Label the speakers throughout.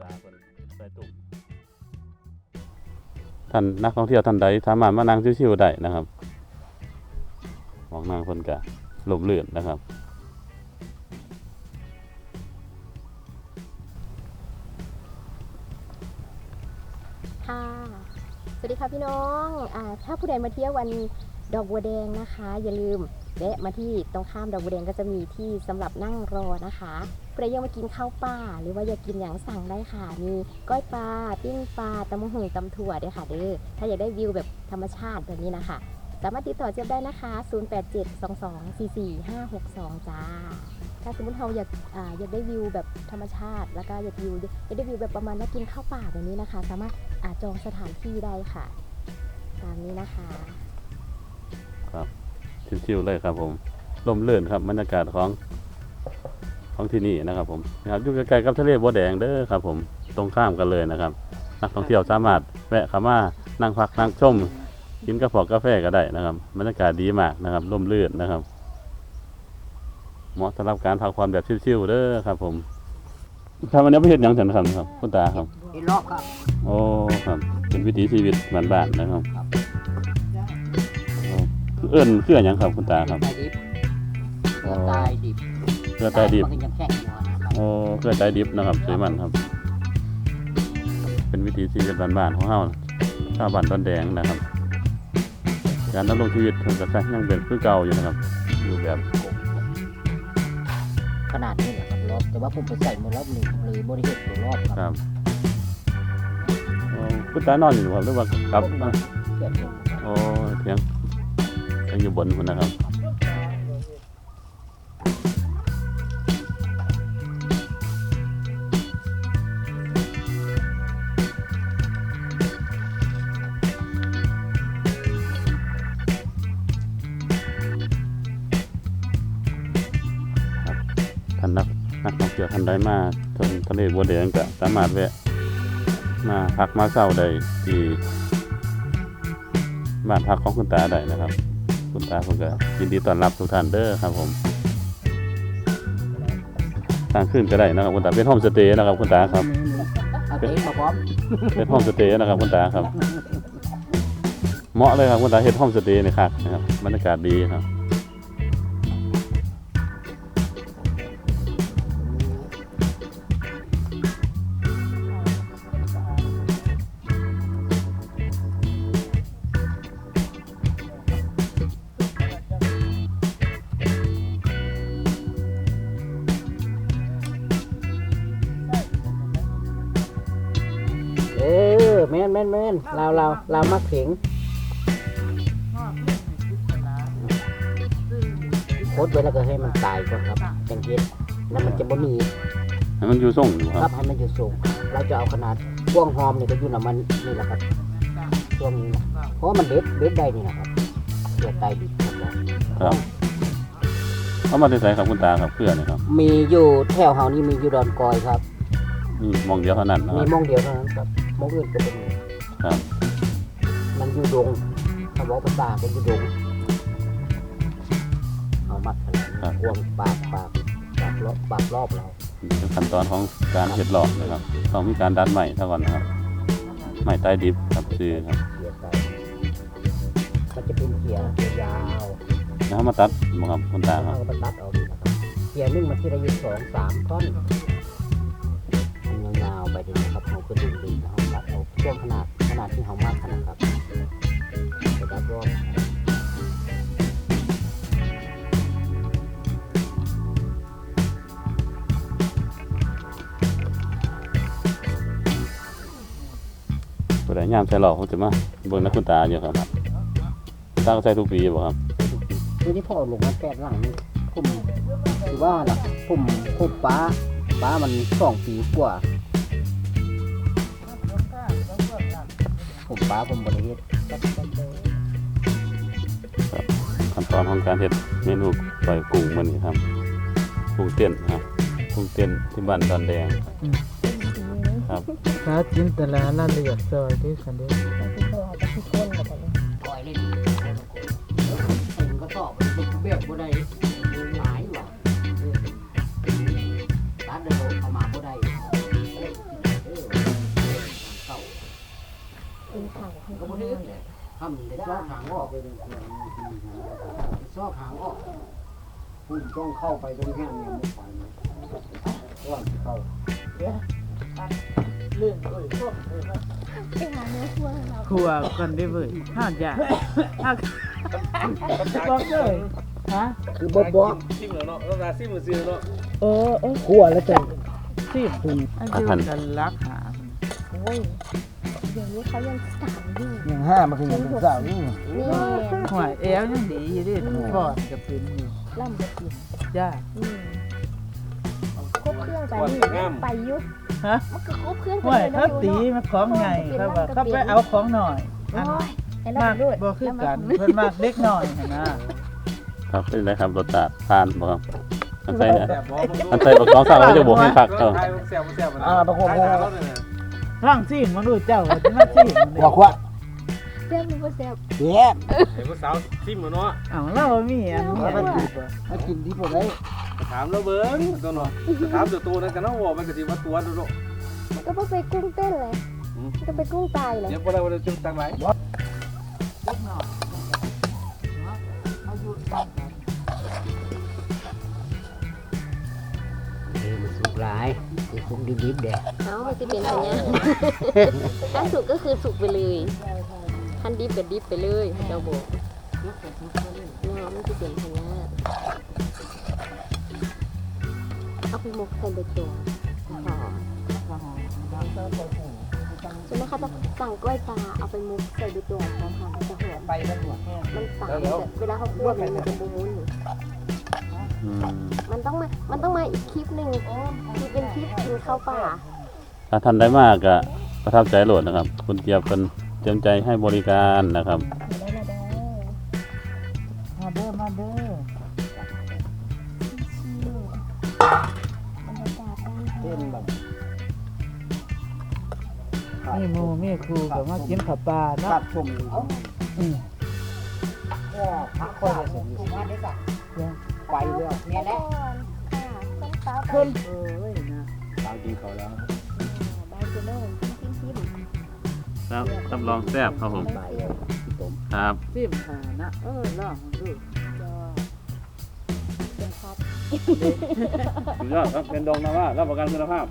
Speaker 1: ตาคนใส่ตุ่มท่านนักท่องเที่ยวท่านใดสามารถมานั่งชิวๆได้นะครับมองนั่งคนกะลมเลื่อนนะครับ
Speaker 2: ค่ะสวัสดีค่ะพี่น้องอาถ้าผู้ใดมาเที่ยววันดอกบัวแดงนะคะ อย่าลืม แวะมาที่ตรงข้ามดอกบัวแดงก็จะมีที่สำหรับนั่งรอนะคะผู้ใดยังมากินข้าวป่า หรือว่าอยากกินอย่างสั่งได้ค่ะ มีก้อยปลาปิ้งปลาตำมะหุงตำถั่วด้วยค่ะเด้อถ้าอยากได้วิวแบบธรรมชาติแบบนี้นะคะ สามารถติดต่อเจี๊ยบได้นะคะ 0872244562 จ้าถ้าสมมติเราอยากออยากได้วิวแบบธรรมชาติ แล้วก็อยากวิวอยากได้วิวแบบประมาณว่ากินข้าวป่าแบบนี้นะคะ สามารถอาจองสถานที่ได้ค่ะ ตามนี้นะคะ ครับ
Speaker 1: ชิวๆเลยครับผมลมเลื่อนครับบรรยากาศของของที่นี่นะครับ ผมนะครับอยู่ใกล้ๆกับทะเลบัวแดงเด้อครับ ผมตรงข้ามกันเลยนะครับ นักท่องเที่ยวสามารถแวะเข้ามานั่งพักนั่งชมกินกาแฟกาแฟก็ได้นะครับบรรยากาศดีมากนะครับลมลื่นนะครับ เหมาะสำหรับการพักผ่อนแบบชิวๆเด้อครับ ผมทำวันนี้ประเทศยังฉันครับครับคุณตาครับ
Speaker 3: อีลอกครับ
Speaker 1: โอ้ครับ เป็นวิถีชีวิตบ้านๆนะครับ
Speaker 3: ครับ
Speaker 1: อ๋อคือเอิ้นคืออนหยังครับคุณตาครับ
Speaker 3: ตายดิบเสือตายดิบ
Speaker 1: เพื่อใต้ดิบ
Speaker 3: มันก็ยังแข็งอยู่นะครับ
Speaker 1: โอ้เพื่อใต้ดิบนะครับสวยมันครับ เป็นวิถีชีวิตบ้านๆของเฮาชาวบ้านดอนแดงนะครับการดำรงชีวิตของกษัตริย์ยังเป็นคือเก่าอยู่นะครับ อยู่แบบ
Speaker 3: ขนาดนี้แหละครับรอบแต่ว่าผมไปใส่หมดรอบหนึ่งเลยบริเหตุตัวรอบค
Speaker 1: ครับรับโอ้คุณตานอนอยู่ครับหรือว่าครับมา
Speaker 3: เกิดเอง
Speaker 1: โอ้เพียง เพียงอยู่บนคุณนะครับท่านนักนักท่องเที่ยวท่านใดมาทนทะเลบัวแดงก็สามารถแวะมาพักมาเศร้าได้ที่บ้านพักของคุณตาได้นะครับ คุณตาผมก็ยินดีต้อนรับทุกท่านเด้อครับผมทางขึ้นก็ได้นะครับคุณตาเป็นโฮมสเตย์นะครับคุณตาครับ
Speaker 3: เอาเต็นท์มาพร้อม
Speaker 1: เป็นโฮมสเตย์นะครับคุณตาครับ เหมาะเลยครับคุณตาเฮ็ดโฮมสเตย์นี่ครับนะครับบรรยากาศดีครับ
Speaker 3: นแม่นแม่นเราเราเรามักเสียงโคตรไว้แล้วก็ให้มันตายก่อนครับจังเกตแล้วมันจะบ่มี
Speaker 1: ให้มันอยู่ส่งอยู่ค
Speaker 3: ค
Speaker 1: รั
Speaker 3: รั
Speaker 1: บบ
Speaker 3: ให้มันอยู่สูง เราจะเอาขนาดพ่วงหอมเนี่ยก็อยู่น้ำมันนี่แหละครับช่วงนี้นะเพราะว่ามันเด็ดเด็ดได้นี่นะครับเสือตายดิบครับผม
Speaker 1: ครับเอามาที่ใส่ครับคุณตาครับเพื่อนี่ครับ
Speaker 3: มีอยู่แถวเฮานี่มีอยู่ดอนกอยครับ
Speaker 1: มีมองเดียวเท่านั้นนะค
Speaker 3: มี
Speaker 1: รับ
Speaker 3: หมองเดียวเท่านั้นครับหมองอื่นก็เป็น
Speaker 1: ครับ
Speaker 3: มันอยู่ดงถ้าบอกภาษาเป็นอยู่ดงเอามัดขนาดนี้กวงปากปากปากรอบปากรอบเรา
Speaker 1: เป็นขั้นตอนของการเห็ดหลอกนะครับต้องมีการดัดใหม่เท่าก่อนนะครับใหม่ใต้ดิบครับซื้อครับ
Speaker 3: เขียไปมันจะเป็นเขียเขียยาว
Speaker 1: แล้วมาตัดบ่ครับคุณตาครับ
Speaker 3: เอาไปตัดเอาดีนะครับเขียนึ่งมันที่ได้อยู่สองสามท่อนมันยาวๆไปดีนะครับเขาก็ดึงดีนะครับตัดเอาช่วงขนาดข นาดที่เขามากขนาดครับไปตัดรอบ
Speaker 1: ตัวไหนยามใส่หลอกผมจะมาเบิ่งนักคุณตาอยู่ครับคุณตาก็ใส่ทุกปีบ่ครับ
Speaker 3: ทีนี้พ่อลงมาแปดหลังนี่ผมคือว่าล่ะผมผมป้าป้ามันสองปีกว่า ผมป้าผมบริเวณ
Speaker 1: ขั้นตอนของการเห็ดเมนูปล่อยกุ้งมันนี่ครับกุ้งเต้นครับกุ้งเต้นที่บ้านดอนแดงครับ
Speaker 4: หาจินตลารายละเอียดซอยด้วยกันเด้อ
Speaker 3: ปล่อ ก็บ่ได้แหละทำได้ซอกหางออกไปเลยซอกหางออก
Speaker 5: คุณต้องเข้าไปตรงแห้งเนี่ยไม่ไปนะว่างเข้าเลื่
Speaker 4: อนเอ้ยพวกเอ้ย
Speaker 2: ไปหาเนื้อทั่วเรา
Speaker 4: ครัวกันได้เว้ยห้าอย่าห้าบอกเลยฮะ
Speaker 5: คือบ๊อบบ๊อบ
Speaker 6: ซิมแล้วเนาะต้องกาซิมมือซื้อเนาะ
Speaker 4: เออเออ
Speaker 5: ขัวแล้วแต่
Speaker 4: สิบอันเดียวกันรักหา
Speaker 2: โอ้ย เดี๋ยวนี้เขายังสามอยู่
Speaker 5: อย่างห้ามาคืออย่างเป็นสาวนี่
Speaker 2: นี่
Speaker 4: หัวแอวยังดีอยู่ดิปอดก็เป็นอยู่
Speaker 2: ล่ำจะกิน
Speaker 4: จ้า
Speaker 2: อืมครบเครื่องไปนี่ไปอยุ
Speaker 4: ฮะ
Speaker 2: มันก็ครบเครื่อง
Speaker 4: หัวเขาตีมาของใหญ่เขาว่าเขาไปเอาของหน่อย
Speaker 2: อ๋
Speaker 4: อั
Speaker 2: อนให้เรา
Speaker 4: มาก
Speaker 2: ด้วย
Speaker 4: บ่คือกันเพิ่นมากเล็กน้อยหั่นนะครับ
Speaker 1: เป็นไรครับรสชาติทานบ่ครับอันใส่เนี่ย
Speaker 6: แซ่บบ่มึง
Speaker 1: อันใส่บักสองสาวเราจะบอกให้คักเออ
Speaker 6: ทายมึงแซ่บบ่แซ่บมัน
Speaker 5: อ่าบางคน
Speaker 6: ทาย
Speaker 5: บ
Speaker 4: ร่างซีมันรู้เจ้าว่าสิมาซีมัน
Speaker 5: บอกว่า
Speaker 2: แซ่บหรือว่าแซ่บ
Speaker 5: แย่
Speaker 6: เห็นผู้สาวซิมแล้วเนาะ
Speaker 4: เอาเรามีอันนี้
Speaker 5: มากินมากินที่พวกนี้
Speaker 6: ถามแล้วเบิ่งตัวเนาะถามตัวตัวนั้นกันเนาะว่ามันก็สิว่าตัวดูเนาะ
Speaker 2: มันก็บ่ไปกุ้งเต้นเลยมันก็ไปกุ้งตายเลย
Speaker 6: เดี๋ยวบ่ได้บ่ได้จังตังไหล
Speaker 3: เออมันสุกหลาย มันสุกดิบๆเด้
Speaker 2: เอามันจะเป็นอย่างเงี้ยถ้าสุกก็คือสุกไปเลยคันดิบก็ดิบไปเลยเราบอกเนาะมันจะเป็นอย่างเงี้ยเอาไปหมกใส่ใบตองหอมใช่ไหมคะจะสั่งกล้วยปลาเอาไปมุกใส่ใบตองพร้อมค่ะมันจะหอม
Speaker 4: ไปแล้วหัวแห้ง
Speaker 2: มันต่างกันเวลาเขาคั่วมันจะมุน
Speaker 1: อื ม
Speaker 2: มันต้องมา มันต้องมาอีกคลิปหนึ่งที่เป็นคลิปกินข้าวป่า
Speaker 1: ถ้าท่านได้มากก็ประทับใจโหลดนะครับ คุณเจี๊ยบเป็นเตรียมใจให้บริการนะครับ
Speaker 2: มาได้มาได้
Speaker 4: มาเด้อมาเด้อบ
Speaker 2: รรยากาศบ้าน
Speaker 5: เต้นแบบ
Speaker 4: มีหมูมีครูก็มากินข้าวปลาเนาะ
Speaker 5: ตัดผม
Speaker 4: อืม
Speaker 5: ก็พักค่อยจะเสร็จ ไปแล้ว
Speaker 2: เนี่ยแหละค่ะต้นสาว
Speaker 4: คนเอ้ยนะ
Speaker 6: สาวกินเขาแล้ว
Speaker 2: ใบเจโน่จิ้มจิ้มจิ้ม
Speaker 1: ครับรับรองแซ่บครับผม
Speaker 2: ใบเจโน่
Speaker 1: ครับ
Speaker 4: ซิมหานะเออลองดู
Speaker 2: ยอเป็นครับ
Speaker 1: สุดยอดครับ เป็นดองนะว่ารับประกันคุณภาพ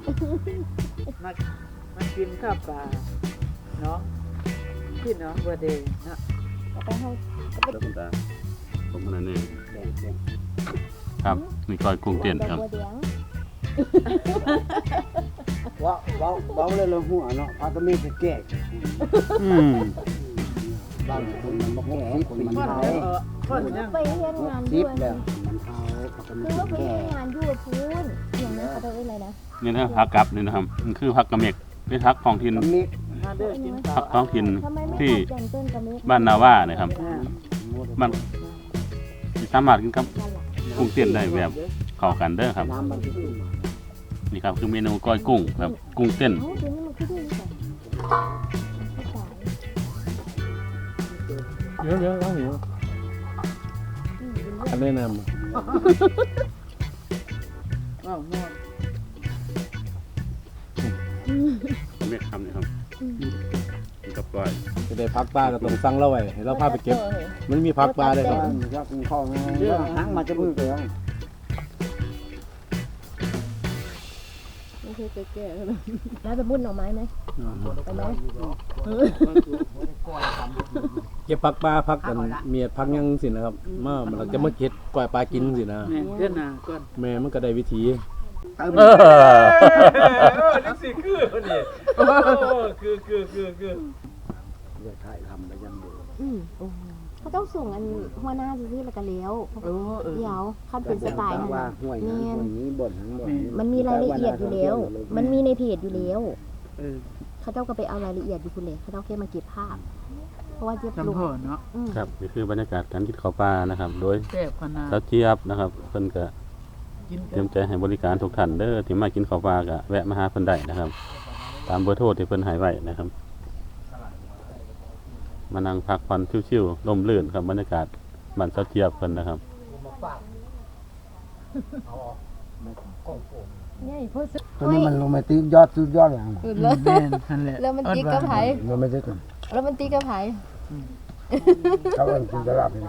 Speaker 4: มามากินข้าวปลาเนาะพี่น้องบัวเดงเนาะ
Speaker 2: เอาไปให้
Speaker 1: เดี๋ยวคุณตาผมขนาดนี้ ครับนี่ก้อยกุ้งเต้นครับ
Speaker 2: ดอกบัวแดง
Speaker 5: ว่าเบาเบาเลยเราหัวเนาะพาก็มีแต่แก่
Speaker 1: อืม
Speaker 5: บางคนมันมาแก่คนมัน
Speaker 4: คน
Speaker 5: เท้า
Speaker 4: เออคนยัง
Speaker 2: ไปเรียนงาน
Speaker 5: ซิ
Speaker 2: ด้
Speaker 5: บ
Speaker 2: วย
Speaker 5: แล้วมันเท้าเขาก็มี
Speaker 2: คือว่าไป
Speaker 5: แต่แก่
Speaker 2: เรียนงานอยู่กับพูนอย่างนั้นเขาจะเอ้ยอะไรนะ
Speaker 1: นี่นะผักกับนี่นะครับมันคือผักกระเมกเป็นผักท้องถิ่น
Speaker 5: ก็มี
Speaker 4: มาเด้อกินข้า
Speaker 1: ผั
Speaker 4: ว
Speaker 1: กท้องถิ่น
Speaker 2: ทำไมไม่
Speaker 1: ที่
Speaker 2: ตัดแจ่มต้นกระเมก
Speaker 1: บ้านนาว่านะครับ
Speaker 4: อ่า
Speaker 1: มันสามารถกินกับ
Speaker 2: นั่นแหละ
Speaker 1: กุ้งเต้นได้แบบเข้ากันเด้อครับ
Speaker 5: น้ำมันที่ขึ้นมา
Speaker 1: นี่ครับคือเมนูก้อยกุ้งแบบกุ้งเต้น
Speaker 2: เอ้าตัวนี้มันคือด้วยนี่ค่ะ
Speaker 6: เยอะเยอะต้องหิว
Speaker 2: อืมเป็นเรื่อง
Speaker 6: อันแนะน
Speaker 4: ว้าวหมด
Speaker 1: กระเมกคำนี่ครับ กินกับก้อยำ
Speaker 6: จะได้พักปลาก็ต้องสั่งเราไว้ให้เราพาไปเก็บ มันมีพักปลาด้วยครับ
Speaker 5: บ้านมันจะกินข้าวไงเรื่องหางมาจะมือเดียว
Speaker 2: ไม่ใช่แก่ๆนะแล้วไปบุญหน่อไม้ไหมไปไหม
Speaker 6: เก็บพักปลาพักกันเมียพักยังสินะครับมามันเราจะมาเก็บกล้วยปลากินสินะ
Speaker 4: แม่เด้อหนาก่อน
Speaker 6: แม่มันก็ได้วิธี
Speaker 1: เออ
Speaker 6: เออนี่สิคือพอดีคือคือคือคือ
Speaker 5: เดี๋ยวถ่ายทำไปยังดู
Speaker 2: อืมเขาต้องส่งอันหัวหน้าซื่อๆแล้วก็แล้ว
Speaker 4: โอ้เออ
Speaker 2: เดี๋ยวคันเป็นสไตล์นั้น
Speaker 5: ว่า
Speaker 2: น่ะ
Speaker 5: ห่วยนั้นห่วยนี้บ่นทั้งบ่น
Speaker 2: มันมีรายละเอียดอยู่แล้ว มันมีในเพจอยู่แล้ว
Speaker 4: เออ
Speaker 2: เขาเจ้าก็ไปเอารายละเอียดอยู่คุณเลยเขาเจ้าแค่มาเก็บภาพ เพราะว่าเจ็บลง
Speaker 4: จำพ่อเนาะ
Speaker 2: อืม
Speaker 1: ครับนี่คือบรรยากาศการกินข้าวปลานะครับ โดย
Speaker 4: แซ่บขนาด
Speaker 1: เจ้าเจี๊ยบนะครับเพิ่นก็
Speaker 4: กิน
Speaker 1: เตรียมใจให้บริการทุกท่านเด้อที่มากินข้าวปลาก็แวะมาหาเพิ่นได้นะครับ ตามเบอร์โทรที่เพิ่นให้ไว้นะครับ มานั่งพักผ่อนชิวๆลมลื่นครับบรรยากาศบ้านเจ้าเจี๊ยบเพิ่นนะครับ
Speaker 2: ใหญ่พูดสุด
Speaker 5: ตัวนี้มันโรแมนติกยอดสุดยอดอย่าง
Speaker 2: สุดเลย
Speaker 4: แม่นนั่นแหละ
Speaker 2: แล้วมันตีกับไผ
Speaker 5: โรแมนติก
Speaker 2: แล้วมันตีกับไผ
Speaker 5: เขาเป็นจินตลาดนี่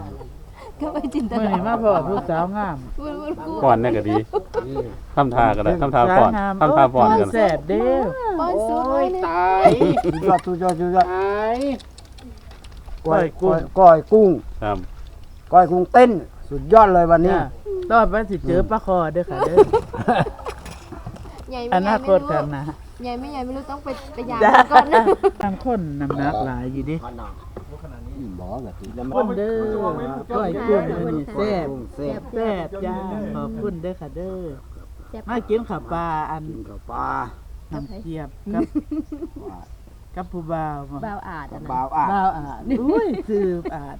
Speaker 2: ก็ไปจินต
Speaker 4: เมื่อ
Speaker 2: นา
Speaker 4: นี้มาพอผู้สาวงาม
Speaker 2: มันมันกู
Speaker 1: ป้อนเนี่ยก็ดีทำทาก็ได้ทำทาป้อน
Speaker 4: สวงม
Speaker 1: ทำทาป้อนกัน
Speaker 4: โแซ่บเด้อ
Speaker 2: ป้อนสุดเลยนี่
Speaker 5: สุดยอดสุดยอดสุดยอด
Speaker 4: ก้อยกุ้ง
Speaker 5: ก้อยกุ้ง
Speaker 1: ครับ
Speaker 5: ก้อยกุ้งเต้น สุดยอดเลยวันนี้
Speaker 4: จ้ะต่อไปสิเจอปลาคอเด้อค่ะเด้อ
Speaker 2: ใหญ่
Speaker 4: อ
Speaker 2: ไม่ใหญ่
Speaker 4: นา
Speaker 2: ไม่
Speaker 4: คต
Speaker 2: รู้
Speaker 4: กันนะ
Speaker 2: ใหญ่ไม่ใหญ่ไม่รู้ต้องไปไปยาม
Speaker 4: จ้า
Speaker 2: ก่อนนะ
Speaker 4: ทางคนน้ำหนักหลายอยู่ดิ
Speaker 3: บอกแบบนี้แล้ว
Speaker 4: คนเด้อก้อยกุ้งอันนี้แซ่บ
Speaker 3: เซ่บ
Speaker 4: แซ่บจ้าขอบคุณเด้อค่ะเด้อ
Speaker 2: แซ่บ
Speaker 4: มากินข้าวปลาอัน
Speaker 3: กินกับปลา
Speaker 4: น้ำเจียบกับ กับผู้บ่าวมา
Speaker 2: บ่าวอาดอะนะ
Speaker 3: บ่าวอะ
Speaker 4: บ่าวอาจอุ้ยสืบอาจ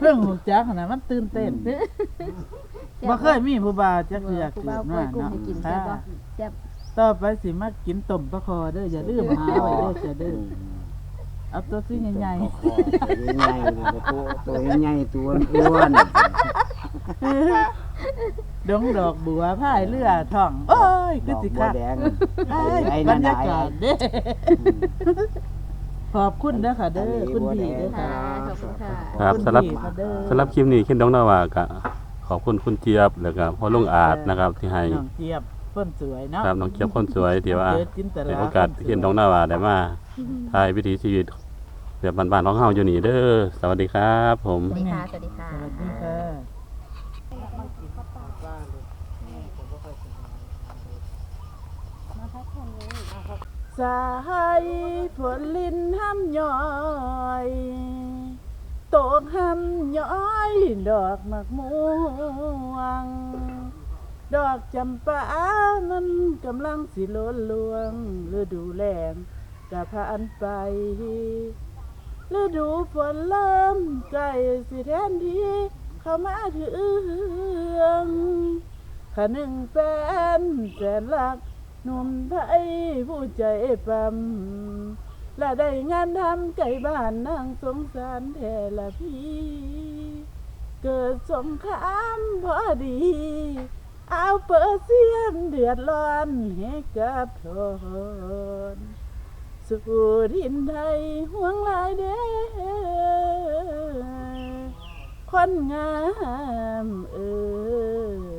Speaker 4: เรื่องหูจักนะมันตื่นเต้นบ่เคยมีผู้บ่าวจักเทื่อ
Speaker 2: ผู้
Speaker 4: เกิ
Speaker 2: บ่าว
Speaker 4: ด
Speaker 2: กล้
Speaker 4: มา
Speaker 2: วยกุ้ง
Speaker 4: เนาะ
Speaker 2: ให้กินแซ่บบ่
Speaker 4: ค่ะ
Speaker 2: แซ่บ
Speaker 4: ต่อไปสิมากินต้มปลาคอเด้ออย่าลืมหาไว้เด้อจะเด้อเอาตัวซี่ใหญ่
Speaker 3: ตัวใหญ่ตัวตัวใหญ่ตัวอ้วน
Speaker 4: ๆ ดงดอกบัวพายเรือท่องโอ้ย
Speaker 3: ด
Speaker 4: คือ
Speaker 3: อก
Speaker 4: สิ
Speaker 3: บัว
Speaker 4: คัก
Speaker 3: แดง
Speaker 4: เอ้ย
Speaker 3: ไอ้
Speaker 4: บร
Speaker 3: นั่น
Speaker 4: รยากาศเด้ขอบคุณเด้อค่ะเด้อคุณพี่เด้อ
Speaker 2: ค่ะ
Speaker 4: ค่ะ
Speaker 2: ขอบคุณค่ะ
Speaker 1: ครับ
Speaker 4: ขอณ
Speaker 1: สำหรับ
Speaker 4: พี่ค่ะเด้อ
Speaker 1: สำหรับคลิปนี้คิดน้องนาวาก็ขอบคุณคุณเจี๊ยบแล้วก็พ่อลุงอาจนะครับ ที่ให้
Speaker 4: น้องเจี๊ยบคนสวยเนาะ
Speaker 1: ครับน้องเจี๊ยบคนสวยที่ว่า
Speaker 4: เจอจินต
Speaker 1: เป็น
Speaker 4: ลา
Speaker 1: โอกาสที่เห็นน้องนาวาได้มาถ่ายวิถีชีวิตแบบบ้านๆของเฮาอยู่นี่เด้อสวัสดีครับ ผม
Speaker 2: สวัสดีค่ะสวัสดีค่ะ
Speaker 4: สวัสดีค่ะ สายฝนลินห้ำย้อยตกห้ำย้อย ดอกหมากม่วง ดอกจำปามันกำลังสิล้นลวงฤดูแล้งกะผ่านไปฤดูฝนเริ่มใกล้สิแทนทีเข้ามาถึงขนึ่งเป็นแสนลัก หนุ่มไทยผู้ใจปั๊มและได้งานทำไก่บ้านนางสงสารแท่ละพี่ เกิดสงครามพอดี เอาเปอร์เซียนเดือดร้อนให้กับทนสู่ดินไทยห่วงลายเด้อคนงามเออ